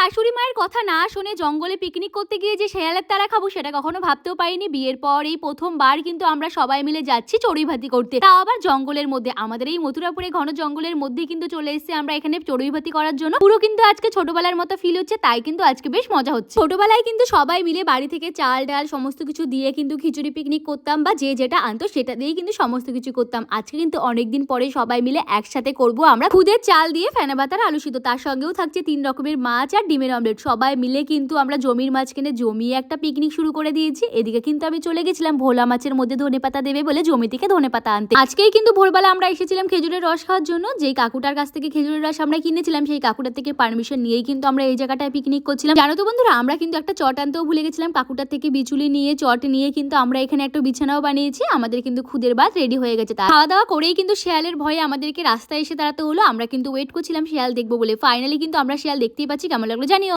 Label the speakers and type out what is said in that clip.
Speaker 1: শাশুড়ি মায়ের কথা না শুনে জঙ্গলে পিকনিক করতে গিয়ে যে শেয়ালের তারা খাব সেটা কখনো ভাবতেও পারিনি। বিয়ের পর এই প্রথমবার কিন্তু আমরা সবাই মিলে যাচ্ছি চড়ুইভাতি করতে। তাও আবার জঙ্গলের মধ্যে, আমাদের এই মথুরাপুরে ঘন জঙ্গলের মধ্যে কিন্তু চলে এসেছে আমরা এখানে চড়ুইভাতি করার জন্য। পুরো কিন্তু আজকে ছোটবেলার মতো ফিল হচ্ছে, তাই কিন্তু আজকে বেশ মজা হচ্ছে। ছোটবেলায় কিন্তু সবাই মিলে বাড়ি থেকে চাল ডাল সমস্ত কিছু দিয়ে কিন্তু খিচুড়ি পিকনিক করতাম বা যে যেটা আনতো সেটা দিয়েই কিন্তু সমস্ত কিছু করতাম। আজকে কিন্তু অনেকদিন পরে সবাই মিলে একসাথে করব আমরা। খুদের চাল দিয়ে ফেনা পাতার আলু সিদ্ধ তার সঙ্গেও থাকছে তিন রকমের মাছ আর ডিমের অমলেট। সবাই মিলে কিন্তু আমরা জমির মাছ কিনে জমিয়ে একটা পিকনিক শুরু করে দিয়েছি। এদিকে কিন্তু আমি চলে গেছিলাম ভোলা মাছের মধ্যে ধনে পাতা দেবে বলে জমি থেকে ধনে পাতা আনতে। আজকেই কিন্তু ভোরবেলা আমরা এসেছিলাম খেজুরের রস খাওয়ার জন্য। যেই কাকুটার কাছ থেকে খেজুরের রস আমরা কিনেছিলাম, সেই কাকুটার থেকে পারমিশন নিয়েই কিন্তু আমরা এই জায়গাটায় পিকনিক করছিলাম। জানো তো বন্ধুরা, আমরা কিন্তু একটা চট আনতেও ভুলে গেছিলাম। কাকুটার থেকে বিচুলি নিয়ে, চট নিয়ে কিন্তু আমরা এখানে একটা বিছানাও বানিয়েছি। আমাদের কিন্তু খুদের ভাত রেডি হয়ে গেছে তা খাওয়া দাওয়া করেই কিন্তু শিয়ালের ভয়ে আমাদেরকে রাস্তায় এসে দাঁড়াতে হলো। আমরা কিন্তু ওয়েট করছিলাম শিয়াল দেখব বলে। ফাইনালি কিন্তু আমরা শিয়াল দেখতেই পাচ্ছি। কেমন জানিও